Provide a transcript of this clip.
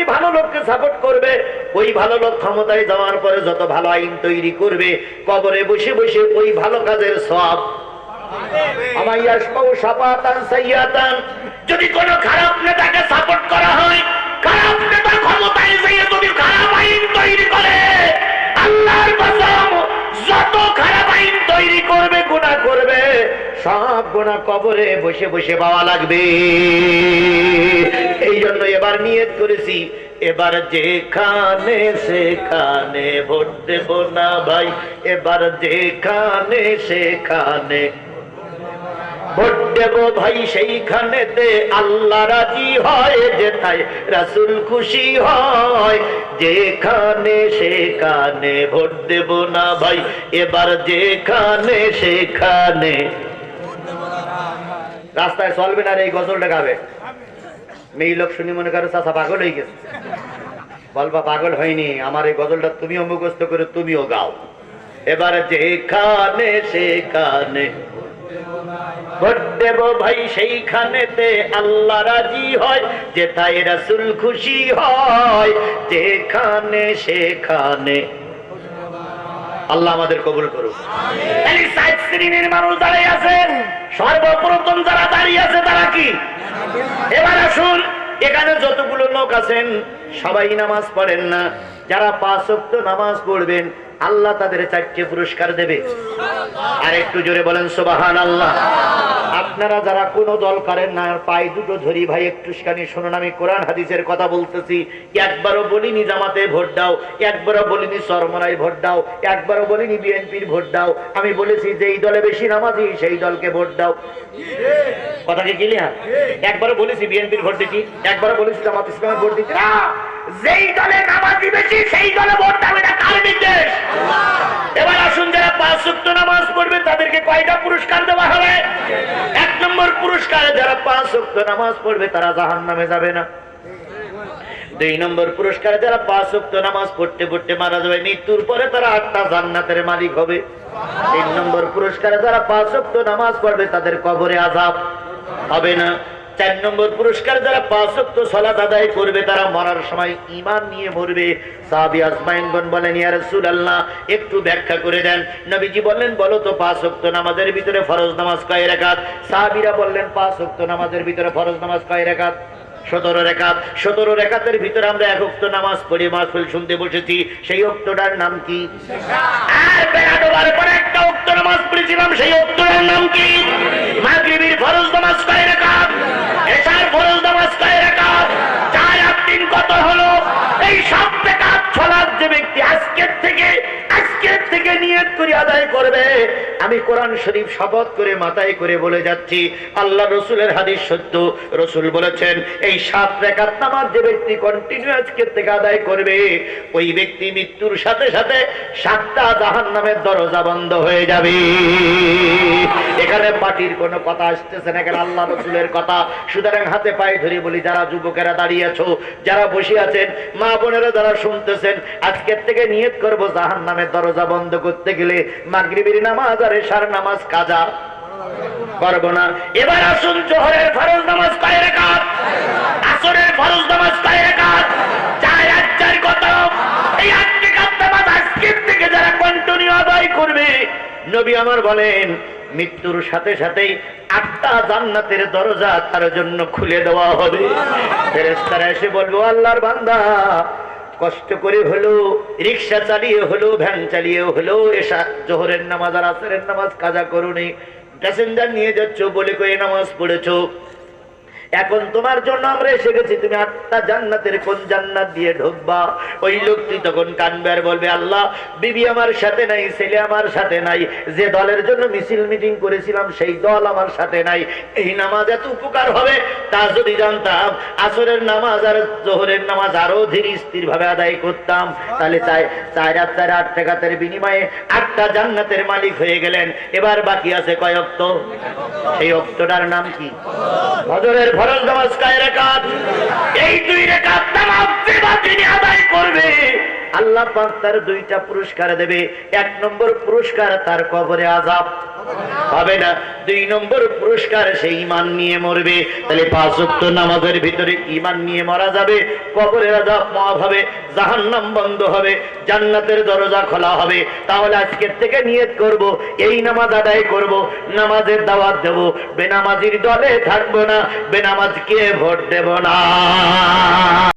ব্যক্তি ভালো লোককে সাপোর্ট করবে, ওই ভালো লোক ক্ষমতায় যাওয়ার পরে যত ভালো আইন তৈরি করবে, কবরে বসে বসে ওই ভালো কাজের সব যদি কোনো খারাপ নেতাকে সাপোর্ট করা হয়, খারাপ নেতা ক্ষমতায় যেয়ে যদি খারাপ আইন তৈরি করে, আল্লাহর যত খারাপ আইন তৈরি করবে, গুনাহ করবে, সব গুনাহ কবরে বসে বসে পাওয়া লাগবে। জন্য এবার নিয়ত করেছি। এবার যেখানে সেখানে ভোট দেব না ভাই। এবার যেখানে সেখানে ভাই আল্লাহ রাজি হয় যেথায় রাসুল খুশি হয়। যেখানে সেখানে ভোট দেব না ভাই, এবার যেখানে সেখানে। রাস্তায় চলবে না আর এই গজলটা গাবে। মেয়ে লোক শুনি মনে করো চাষা পাগল হয়ে গেছে। বলবা পাগল হয়নি আমার এই গজলটা তুমিও মুখস্থ করে তুমিও গাও। এবার যেখানে সেখানে ভোট দেব ভাই সেইখানেতে আল্লাহ রাজি হয় যেথায় রাসুল খুশি হয় যেখানে সেখানে। আল্লাহ আমাদের কবুল করুক। শ্রেণির মানুষ দাঁড়িয়ে আছেন সর্বপ্রথম যারা দাঁড়িয়ে আছে তারা কি? যতগুলো লোক আছেন, সবাই নামাজ পড়েন না। যারা পাঁচ ওয়াক্ত নামাজ পড়বেন, আল্লাহ তাদের চারটে পুরস্কার দেবে। আর একটু জোরে বলেন সোবাহান আল্লাহ আপনারা যারা কোনো দল করেন না, পায়ে দুটো ধরি ভাই, একটুখানি শুনুন, আমি কোরআন হাদিসের কথা বলতেছি। একবারও বলিনি জামাতে ভোট দাও, একবারও বলিনি সরমরাই ভোট দাও, একবারও বলিনি বিএনপির ভোট দাও। আমি বলেছি, যেই দলে বেশি নামাজি, সেই দলকে ভোট দাও। কথা কি ক্লিয়ার একবারও বলেছি বিএনপির ভোট দিচ্ছি, একবারও বলেছি জামাত ইসলামের ভোট দিচ্ছি। যেই দলে নামাজি বেশি, সেই দলে ভোট দাও, এটা কার নির্দেশ? এবার আসুন, যারা পাঁচ সুক্ত নামাজ পড়বে তাদেরকে কয়টা পুরস্কার দেওয়া হবে এক নম্বর পুরস্কার যারা পাঁচ অক্ত নামাজ পড়বে, তারা জাহান নামে যাবে না। দুই নম্বর পুরস্কারে যারা পাঁচ অক্ত নামাজ পড়তে পড়তে মারা যাবে, মৃত্যুর পরে তারা আটটা জান্নাতের মালিক হবে। তিন নম্বর পুরস্কারে যারা পাঁচ অক্ত নামাজ পড়বে, তাদের কবরে আজাব হবে না। চার নম্বর পুরস্কার যারা পাঁচ ওয়াক্ত সালাত আদায় করবে, তারা মরার সময় ঈমান নিয়ে মরবে। সাহাবী বলেন রাসূলুল্লাহ, একটু ব্যাখ্যা করে দেন। নবীজি বললেন, বলো তো নামাজের ভিতরে ফরজ নামাজ কয় রাকাত সাহাবীরা বললেন নামাজের ভিতরে ফরজ নামাজ কয় রাকাত সতেরো রেখাত। সতেরো রেখাতের ভিতরে আমরা এক অক্ত নামাজ পড়ি, মাহফিল শুনতে বসেছি। সেই অক্তটার নাম কি? একটা নামাজ পড়েছিলাম, সেই অক্তটার নাম কি? মাগরিবির ফরজ নামাজ কয় রেখাত? করবে আমি কোরআন শরীফ শপথ করে মাথায় করে বলে যাচ্ছি, আল্লাহ রসুলের হাদিস সত্য। রসুল বলেছেন, এই সাত রেখাত নামাজ যে ব্যক্তি কন্টিনিউ আজকের থেকে আদায় করবে, ওই ব্যক্তি মৃত্যুর সাথে সাথে সাতটা জাহান নামের দরজা বন্ধ হয়ে যাবে। এখানে পার্টির কোনো কথা আসতেছে না এখানে আল্লাহ রসুলের কথা। সুতরাং হাতে পায়ে ধরে বলি, যারা যুবকেরা দাঁড়িয়ে আছো, যারা বসে আছেন, মা বোনেরা যারা শুনতেছেন, আজকের থেকে নিয়ত করব জাহান নামের দরজা বন্ধ করতে গেলে মাগরিবির নামাজ আর এশার নামাজ কাজা? করব না। এবার আসুন জোহরের ফরজ নামাজ কয় রেখাত আসরের ফরজ নামাজ কয় রেখাত চার আট চার কত? এই আট রেখাত নামাজ আজকের থেকে যারা কন্টিনিউ আদায় করবে, নবী আমার বলেন, মৃত্যুর সাথে সাথেই আটটা জান্নাতের দরজা তার জন্য খুলে দেওয়া হবে। ফেরেশতারা এসে বলব আল্লাহর বান্দা কষ্ট করে হলো, রিক্সা চালিয়ে হলো, ভ্যান চালিয়ে হলো, এসা, জোহরের নামাজ আর আসরের নামাজ কাজা করুনি প্যাসেঞ্জার নিয়ে যাচ্ছ বলে কয়ে নামাজ পড়েছো। এখন তোমার জন্য আমরা এসে গেছি, তুমি আটটা জান্নাতের কোন জান্নাত দিয়ে ঢুকবা? ওই লোকটি তখন কানবে আর বলবে, আল্লাহ, বিবি আমার সাথে নাই, ছেলে আমার সাথে নাই, যে দলের জন্য মিছিল মিটিং করেছিলাম, সেই দল আমার সাথে নাই। এই নামাজ এত উপকার হবে? তা যদি জানতাম, আসরের নামাজ আর জোহরের নামাজ আরও ধীর স্থির ভাবে আদায় করতাম। তাহলে চাই চার আট চার আট টাকাতের বিনিময়ে আটটা জান্নাতের মালিক হয়ে গেলেন। এবার বাকি আছে কয় অক্ত? সেই অক্তটার নাম কি? হজরের ফরজ নামাজ কয় এই দুই রেখাত নামাজ তিনি আদায় করবে। আল্লাহ পাক তার দুইটা পুরস্কার দেবে। এক নম্বর পুরস্কার তার কবরে আজাব হবে না। দুই নম্বর পুরস্কার, সেই ইমান নিয়ে মরবে। তাহলে পাঁচ ওয়াক্ত নামাজের ভিতরে ইমান নিয়ে মারা যাবে, কবরের আযাব মাফ হবে, জাহান্নাম বন্ধ হবে, জান্নাতের দরজা খোলা হবে। তাহলে আজকের থেকে নিয়ত করব, এই নামাজ আদায় করব, নামাজের দাওয়াত দেব। বেনামাজির দলে থাকব না, বেনামাজকে ভোট দেব না।